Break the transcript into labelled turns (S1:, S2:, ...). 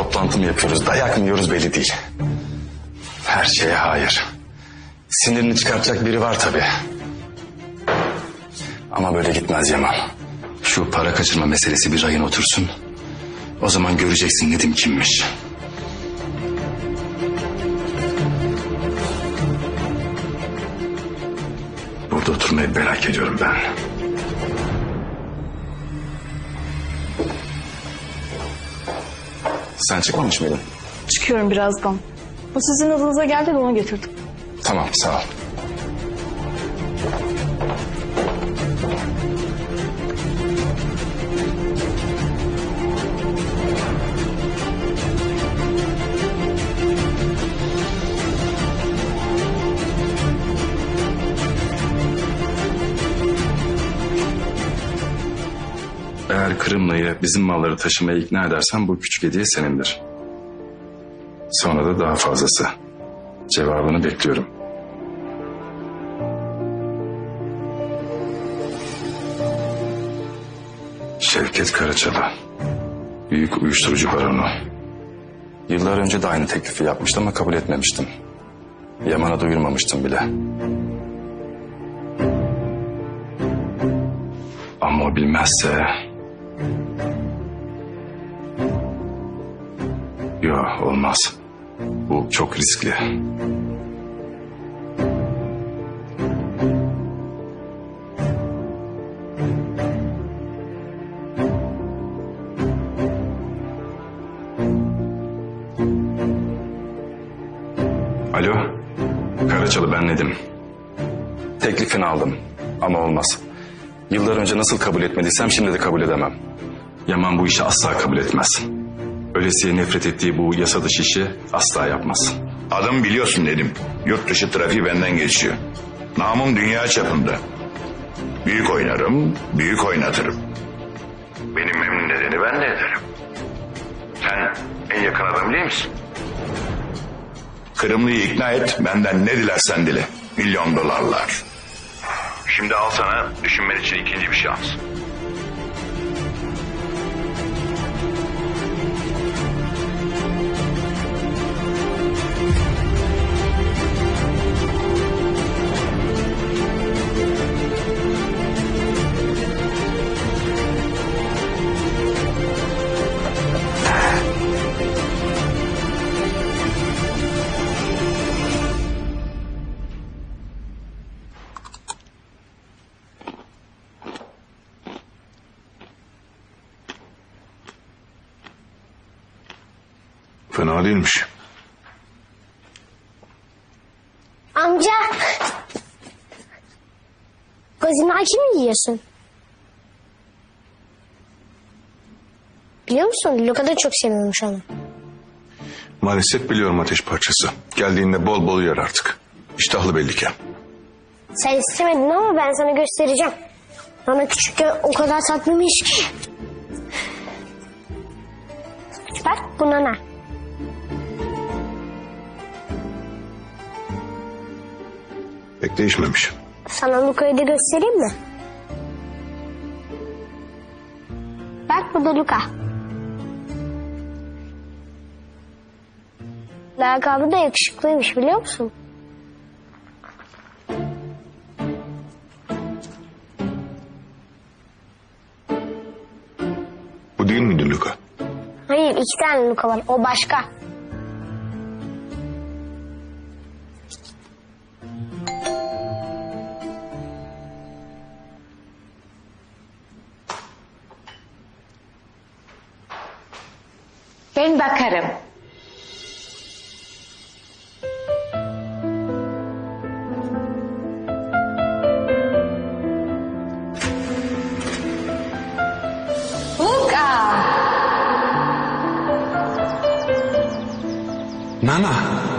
S1: Toplantı mı yapıyoruz, dayak mı yiyoruz belli değil. Her şeye hayır. Sinirini çıkartacak biri var tabii. Ama böyle gitmez Yaman. Şu para kaçırma meselesi bir rayına otursun. O zaman göreceksin Nedim kimmiş. Burada oturmayı merak ediyorum ben. Sen çıkmamış mıydın?
S2: Çıkıyorum birazdan. Bu sizin adınıza geldi de onu getirdim.
S1: Tamam sağ ol. Kırımlı'yı bizim malları taşımaya ikna edersen bu küçük hediye senindir. Sonra da daha fazlası. Cevabını bekliyorum. Şevket Karaçalı. Büyük uyuşturucu baronu. Yıllar önce de aynı teklifi yapmıştım ama kabul etmemiştim. Yaman'a duyurmamıştım bile. Ama o bilmezse... Yok olmaz. Bu çok riskli. Alo, Karaçalı ben Nedim. Teklifini aldım ama olmaz. Yıllar önce nasıl kabul etmediysem şimdi de kabul edemem. Yaman bu işi asla kabul etmez. Ölesiye nefret ettiği bu yasa dışı işi asla yapmaz.
S3: Adım biliyorsun dedim. Yurt dışı trafiği benden geçiyor. Namım dünya çapında. Büyük oynarım, büyük oynatırım. Benim memnun nedeni ben de ederim. Sen en yakın adam değil misin? Kırımlı'yı ikna et, benden ne dilersen dile. Milyon dolarlar. Şimdi al sana düşünmen için ikinci bir şans.
S4: Fena değilmiş.
S5: Amca. Gazinaki mi yiyorsun? Biliyor musun? Luka da çok seviyormuş onu.
S4: Maalesef biliyorum ateş parçası. Geldiğinde bol bol yer artık. İştahlı belli ki.
S5: Sen istemedin ama ben sana göstereceğim. Bana küçükken o kadar tatlıymış ki. Bak buna ne?
S4: Pek değişmemiş.
S5: Sana Luka'yı da göstereyim mi? Bak bu da Luka. Lakabı da yakışıklıymış biliyor musun?
S4: Bu değil miydi Luka?
S5: Hayır iki tane Luka var o başka.
S6: Ben bakarım. Luka!
S4: Nana.